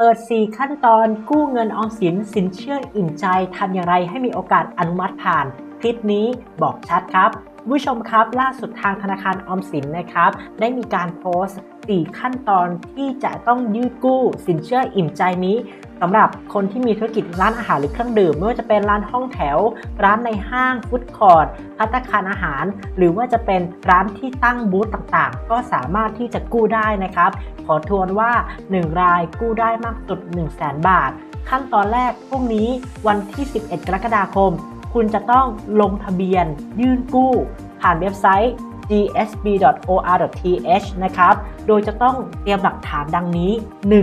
เปิด 4 ขั้นตอนกู้เงินออมสินสินเชื่ออิ่มใจทำอย่างไรให้มีโอกาสอนุมัติผ่าน คลิปนี้บอกชัดครับ ผู้ชมครับล่าสุดทางธนาคารออมสินนะครับ ได้มีการโพสต์ 4 ขั้นตอนที่จะต้องยืดกู้สินเชื่ออิ่มใจนี้สำหรับคนที่มีธุรกิจร้านอาหารหรือเครื่องดื่ม ไม่ว่าจะเป็นร้านห้องแถว ร้านในห้างฟุตคอร์ทพัตตาคารอาหาร หรือว่าจะเป็นร้านที่ตั้งบูธต่างๆ ก็สามารถที่จะกู้ได้นะครับ ขอทวนว่า 1 รายกู้ได้มากสุด 1 0 0 0 0แบาท ขั้นตอนแรกพรุ่งนี้วันที่ 11 กรกฎาคม คุณจะต้องลงทะเบียนยื่นกู้ ผ่านเว็บไซต์ gsb.or.th นะครับ โดยจะต้องเตรียมหลักฐานดังนี้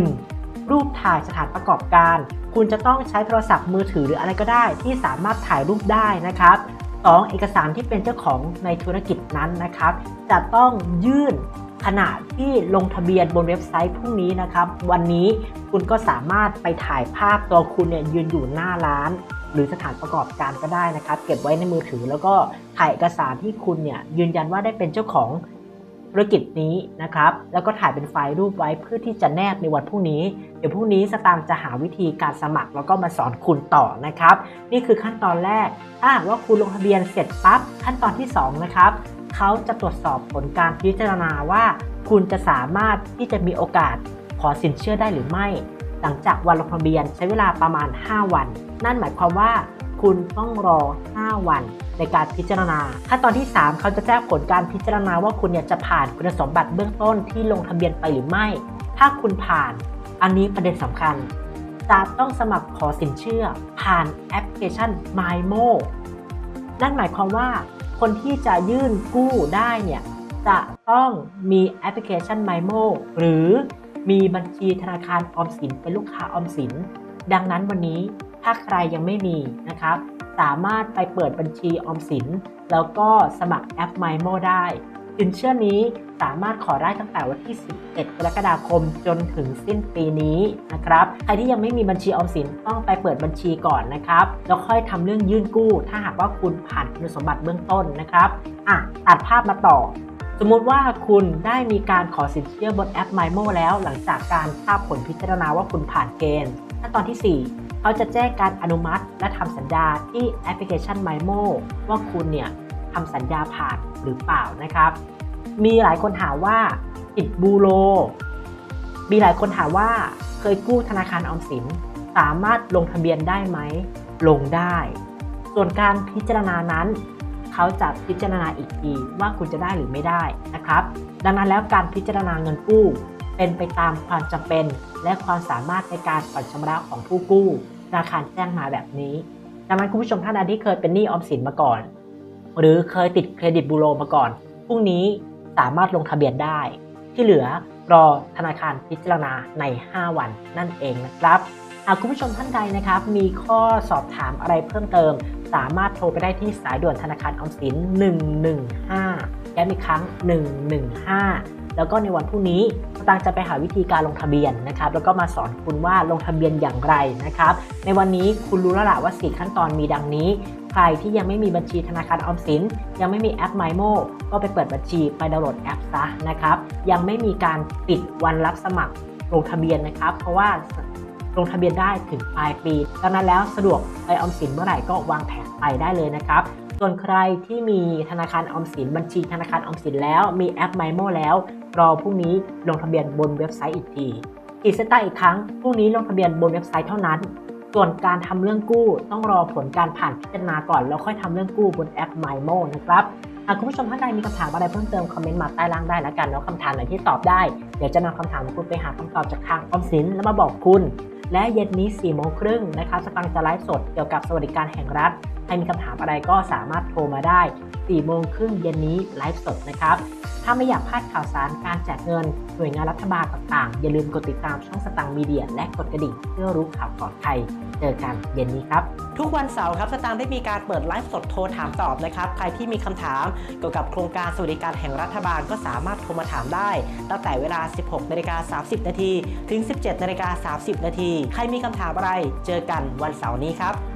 1. รูปถ่ายสถานประกอบการ คุณจะต้องใช้โทรศัพท์มือถือหรืออะไรก็ได้ ที่สามารถถ่ายรูปได้นะครับ 2. เอกสารที่เป็นเจ้าของในธุรกิจนั้นนะครับ จะต้องยื่น ขณะที่ลงทะเบียนบนเว็บไซต์พรุ่งนี้นะครับ วันนี้คุณก็สามารถไปถ่ายภาพตัวคุณเนี่ยยืนอยู่หน้าร้าน หรือสถานประกอบการก็ได้นะครับ เก็บไว้ในมือถือแล้วก็ถ่ายเอกสารที่คุณเนี่ยยืนยันว่าได้เป็นเจ้าของธุรกิจนี้นะครับ แล้วก็ถ่ายเป็นไฟล์รูปไว้เพื่อที่จะแนบในวันพรุ่งนี้ เดี๋ยวพรุ่งนี้สตางค์จะหาวิธีการสมัครแล้วก็มาสอนคุณต่อนะครับ นี่คือขั้นตอนแรก ถ้าว่าคุณลงทะเบียนเสร็จปั๊บขั้นตอนที่2นะครับ เขาจะตรวจสอบผลการพิจารณาว่า คุณจะสามารถที่จะมีโอกาสขอสินเชื่อได้หรือไม่ หลังจากวันลงทะเบียนใช้เวลาประมาณ 5 วัน นั่นหมายความว่า คุณต้องรอ 5 วันในการพิจารณา ขั้นตอนที่ 3 เขาจะแจ้งผลการพิจารณาว่าคุณเนี่ยจะผ่านคุณสมบัติเบื้องต้นที่ลงทะเบียนไปหรือไม่ ถ้าคุณผ่าน อันนี้ประเด็นสำคัญ จะต้องสมัครขอสินเชื่อ ผ่านแอปพลิเคชัน MyMo นั่นหมายความว่า คนที่จะยื่นกู้ได้เนี่ย จะต้องมีแอปพลิเคชัน MIMO หรือมีบัญชีธนาคารออมสินเป็นลูกค้าออมสิน ดังนั้นวันนี้ถ้าใครยังไม่มีนะครับ สามารถไปเปิดบัญชีออมสิน แล้วก็สมัครแอป MIMO ได้ สินเชื่อนี้สามารถขอได้ตั้งแต่วันที่ 11 กรกฎาคมจนถึงสิ้นปีนี้นะครับ ใครที่ยังไม่มีบัญชีออมสินต้องไปเปิดบัญชีก่อนนะครับ แล้วค่อยทำเรื่องยื่นกู้ ถ้าหากว่าคุณผ่านคุณสมบัติเบื้องต้นนะครับ อะ ตัดภาพมาต่อ สมมุติว่าคุณได้มีการขอสินเชื่อบนแอป MyMo แล้วหลังจากการทราบผลพิจารณาว่าคุณผ่านเกณฑ์ขั้นตอนที่ 4 เขาจะแจ้งการอนุมัติ และทำสัญญาที่แอปพลิเคชัน MyMo ว่าคุณเนี่ย ทำสัญญาผ่านหรือเปล่านะครับ มีหลายคนถามว่าติดบูโร มีหลายคนถามว่าเคยกู้ธนาคารออมสิน สามารถลงทะเบียนได้ไหม ลงได้ ส่วนการพิจารณานั้น เขาจะพิจารณาอีกทีว่าคุณจะได้หรือไม่ได้นะครับ ดังนั้นแล้วการพิจารณาเงินกู้ เป็นไปตามความจำเป็น และความสามารถในการผ่อนชำระของผู้กู้ธนาคารแจ้งมาแบบนี้ ดังนั้นคุณผู้ชมท่านใดที่เคยเป็นหนี้ออมสินมาก่อน หรือเคยติดเครดิตบูโรมาก่อน พรุ่งนี้สามารถลงทะเบียนได้ ที่เหลือรอธนาคารพิจารณาใน 5 วันนั่นเองนะครับหากคุณผู้ชมท่านใดนะครับ มีข้อสอบถามอะไรเพิ่มเติม สามารถโทรไปได้ที่สายด่วนธนาคารออมสิน 115ย้ำอีกครั้ง 115 แล้วก็ในวันพรุ่งนี้ ตางค์จะไปหาวิธีการลงทะเบียนนะครับแล้วก็มาสอนคุณว่าลงทะเบียนอย่างไรนะครับในวันนี้คุณรู้แล้วล่ะว่า 4 ขั้นตอนมีดังนี้ ใครที่ยังไม่มีบัญชีธนาคารออมสิน ยังไม่มีแอป MyMo ก็ไปเปิดบัญชีไปดาวน์โหลดแอปซะนะครับยังไม่มีการปิดวันรับสมัครลงทะเบียนนะครับ เพราะว่าลงทะเบียนได้ถึงปลายปีดังนั้นแล้วสะดวกไปออมสินเมื่อไหร่ก็วางแผนไปได้เลยนะครับ ส่วนใครที่มีธนาคารออมสินบัญชีธนาคารออมสินแล้วมีแอป MyMo แล้ว รอพรุ่งนี้ลงทะเบียนบนเว็บไซต์อีกทีขีดเส้นใต้อีกครั้งพรุ่งนี้ลงทะเบียนบนเว็บไซต์เท่านั้น ส่วนการทำเรื่องกู้ต้องรอผลการผ่านพิจารณาก่อน แล้วค่อยทำเรื่องกู้บนแอป MyMo นะครับหากคุณผู้ชมท่านใดมีคำถามอะไรเพิ่มเติมคอมเมนต์มาใต้ล่างได้แล้วกันแล้วคำถามไหนที่ตอบได้ เดี๋ยวจะนำคำถามของคุณไปหาคำตอบจากทางออมสินแล้วมาบอกคุณ และเย็นนี้4ี่โมงครึ่งนะครับสตังจะไลฟ์สดเกี่ยวกับสวัสดิการแห่งรัฐ ใครมีคำถามอะไรก็สามารถโทรมาได้4ี่โมงครึ่งเย็นนี้ไลฟ์สดนะครับ ถ้าไม่อยากพลาดข่าวสารการแจกเงินหน่วยงานรัฐบาลต่างๆ อย่าลืมกดติดตามช่องสตังค์มีเดีย และกดกระดิ่งเพื่อรู้ข่าวก่อนใคร เจอกันเย็นนี้ครับ ทุกวันเสาร์ครับสตางค์ได้มีการเปิดไลฟ์สดโทรถามตอบนะครับ ใครที่มีคำถามเกี่ยวกับโครงการสวัสดิการแห่งรัฐบาลก็สามารถโทรมาถามได้ ตั้งแต่เวลา 16นาฬิกา30นาทีถึง 17นาฬิกา30นาทีใครมีคำถามอะไร เจอกันวันเสาร์นี้ครับ